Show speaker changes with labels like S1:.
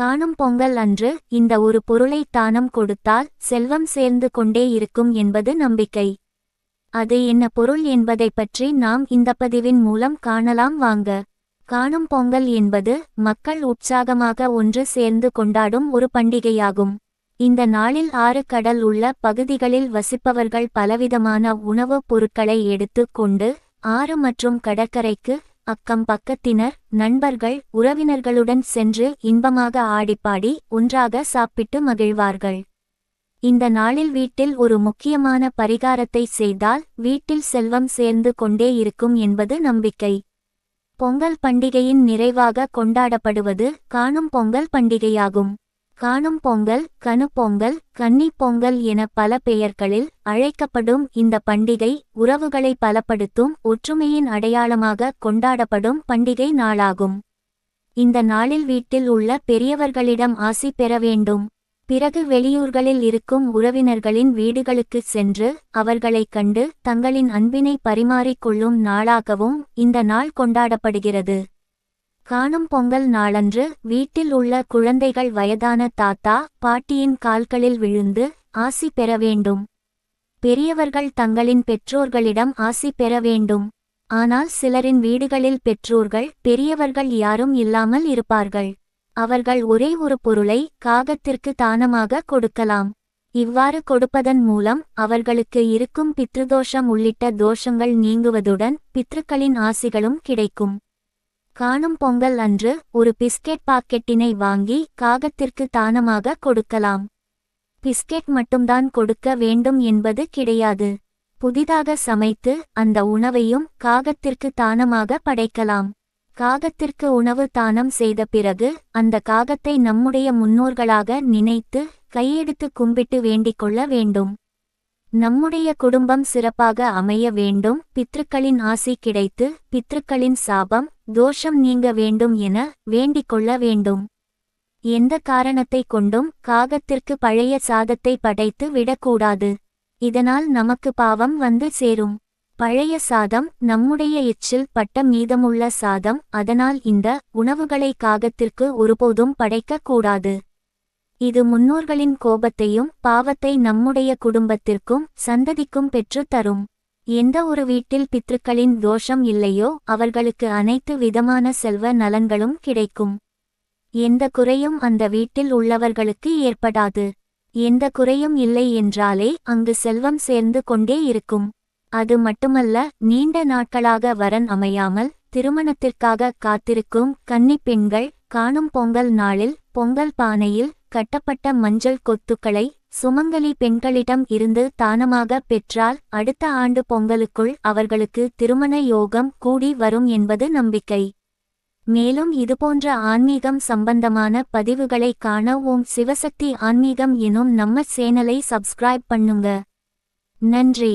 S1: காணும் பொங்கல் அன்று இந்த ஒரு பொருளை தானம் கொடுத்தால் செல்வம் சேர்ந்து கொண்டே இருக்கும் என்பது நம்பிக்கை. அது என்ன பொருள் என்பதைப் பற்றி நாம் இந்த பதிவின் மூலம் காணலாம் வாங்க. காணும் பொங்கல் என்பது மக்கள் உற்சாகமாக ஒன்று சேர்ந்து கொண்டாடும் ஒரு பண்டிகையாகும். இந்த நாளில் ஆறு கடல் உள்ள பகுதிகளில் வசிப்பவர்கள் பலவிதமான உணவுப் பொருட்களை எடுத்து கொண்டு ஆறு மற்றும் கடற்கரைக்கு அக்கம் பக்கத்தினர் நண்பர்கள் உறவினர்களுடன் சென்று இன்பமாக ஆடிப்பாடி ஒன்றாக சாப்பிட்டு மகிழ்வார்கள். இந்த நாளில் வீட்டில் ஒரு முக்கியமான பரிகாரத்தை செய்தால் வீட்டில் செல்வம் சேர்ந்து கொண்டே இருக்கும் என்பது நம்பிக்கை. பொங்கல் பண்டிகையின் நிறைவாக கொண்டாடப்படுவது காணும் பொங்கல் பண்டிகையாகும். காணும் பொங்கல் கனு பொங்கல் கன்னி பொங்கல் என பல பெயர்களில் அழைக்கப்படும் இந்த பண்டிகை உறவுகளை பலப்படுத்தும் ஒற்றுமையின் அடையாளமாக கொண்டாடப்படும் பண்டிகை நாளாகும். இந்த நாளில் வீட்டில் உள்ள பெரியவர்களிடம் ஆசி பெற வேண்டும். பிறகு வெளியூர்களில் இருக்கும் உறவினர்களின் வீடுகளுக்குச் சென்று அவர்களைக் கண்டு தங்களின் அன்பினை பரிமாறிக் கொள்ளும் நாளாகவும் இந்த நாள் கொண்டாடப்படுகிறது. காணும் பொங்கல் நாளன்று வீட்டில் உள்ள குழந்தைகள் வயதான தாத்தா பாட்டியின் கால்களில் விழுந்து ஆசி பெற வேண்டும். பெரியவர்கள் தங்களின் பெற்றோர்களிடம் ஆசி பெற வேண்டும். ஆனால் சிலரின் வீடுகளில் பெற்றோர்கள் பெரியவர்கள் யாரும் இல்லாமல் இருப்பார்கள். அவர்கள் ஒரே ஒரு பொருளை காகத்திற்கு தானமாக கொடுக்கலாம். இவ்வாறு கொடுப்பதன் மூலம் அவர்களுக்கு இருக்கும் பித்ருதோஷம் உள்ளிட்ட தோஷங்கள் நீங்குவதுடன் பித்ருக்களின் ஆசிகளும் கிடைக்கும். காணும் பொங்கல் அன்று ஒரு பிஸ்கெட் பாக்கெட்டினை வாங்கி காகத்திற்கு தானமாக கொடுக்கலாம். பிஸ்கெட் மட்டும்தான் கொடுக்க வேண்டும் என்பது கிடையாது. புதிதாக சமைத்து அந்த உணவையும் காகத்திற்கு தானமாக படைக்கலாம். காகத்திற்கு உணவு தானம் செய்த பிறகு அந்த காகத்தை நம்முடைய முன்னோர்களாக நினைத்து கையெடுத்து கும்பிட்டு வேண்டிக்கொள்ள வேண்டும். நம்முடைய குடும்பம் சிறப்பாக அமைய வேண்டும். பித்ருக்களின் ஆசி கிடைத்து பித்ருக்களின் சாபம் தோஷம் நீங்க வேண்டும் என வேண்டிக் கொள்ள வேண்டும். எந்த காரணத்தை கொண்டும் காகத்திற்கு பழைய சாதத்தை படைத்து விடக்கூடாது. இதனால் நமக்கு பாவம் வந்து சேரும். பழைய சாதம் நம்முடைய எச்சில் பட்ட மீதமுள்ள சாதம் அதனால் இந்த உணவுகளை காகத்திற்கு ஒருபோதும் படைக்கக் கூடாது. இது முன்னோர்களின் கோபத்தையும் பாவத்தை நம்முடைய குடும்பத்திற்கும் சந்ததிக்கும் பெற்று தரும். எந்த ஒரு வீட்டில் பித்ருக்களின் தோஷம் இல்லையோ அவர்களுக்கு அனைத்து விதமான செல்வ நலன்களும் கிடைக்கும். எந்த குறையும் அந்த வீட்டில் உள்ளவர்களுக்கு ஏற்படாது. எந்த குறையும் இல்லை என்றாலே அங்கு செல்வம் சேர்ந்து கொண்டே இருக்கும். அது மட்டுமல்ல நீண்ட நாட்களாக வரன் அமையாமல் திருமணத்திற்காக காத்திருக்கும் கன்னி பெண்கள் காணும் பொங்கல் நாளில் பொங்கல் பானையில் கட்டப்பட்ட மஞ்சள் கொத்துக்களை சுமங்கலி பெண்களிடம் இருந்து தானமாக பெற்றால் அடுத்த ஆண்டு பொங்கலுக்குள் அவர்களுக்கு திருமண யோகம் கூடி வரும் என்பது நம்பிக்கை. மேலும் இதுபோன்ற ஆன்மீகம் சம்பந்தமான பதிவுகளை காண ஓம் சிவசக்தி ஆன்மீகம் எனும் நம்ம சேனலை சப்ஸ்கிரைப் பண்ணுங்க. நன்றி.